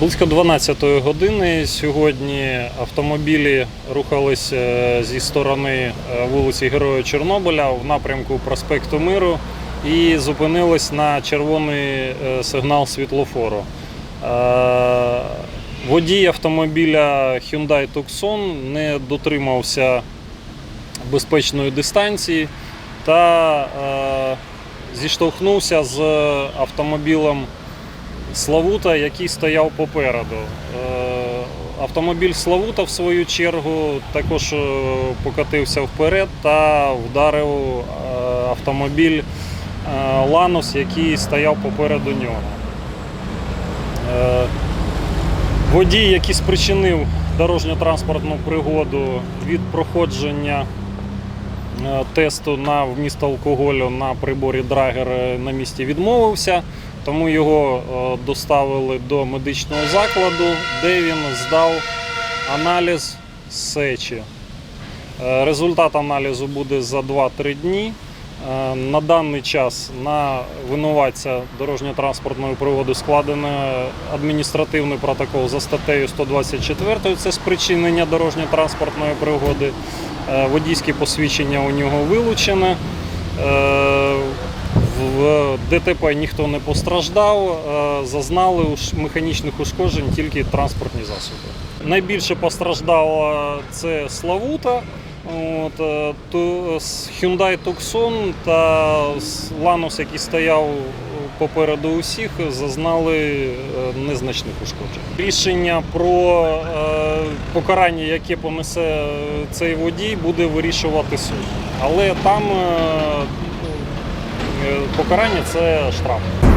Близько 12-ї години сьогодні автомобілі рухались е, зі сторони е, вулиці Героя Чорнобиля в напрямку проспекту Миру і зупинились на червоний е, сигнал світлофору. Водій автомобіля Hyundai Tucson не дотримався безпечної дистанції та зіштовхнувся з автомобілем Славута, який стояв попереду. Е, Автомобіль Славута, в свою чергу, також е, покотився вперед та вдарив е, автомобіль Ланус, який стояв попереду нього. Водій, який спричинив дорожньо-транспортну пригоду від проходження тесту на вміст алкоголю на приборі Драгер на місці відмовився, тому його е, доставили до медичного закладу, де він здав аналіз сечі. Е, Результат аналізу буде за 2-3 дні. Е, На даний час на винуватця дорожньо-транспортної пригоди складено адміністративний протокол за статтею 124, це спричинення дорожньо-транспортної пригоди. Водійське посвідчення у нього вилучене. ДТП ніхто не постраждав, е, зазнали механічних ушкоджень тільки транспортні засоби. Найбільше постраждала це Славута. От, е, Hyundai Tucson та с- Lanos, який стояв попереду усіх, зазнали е, незначних ушкоджень. Рішення про покарання, яке понесе цей водій, буде вирішувати суд. Але там покарання це штраф.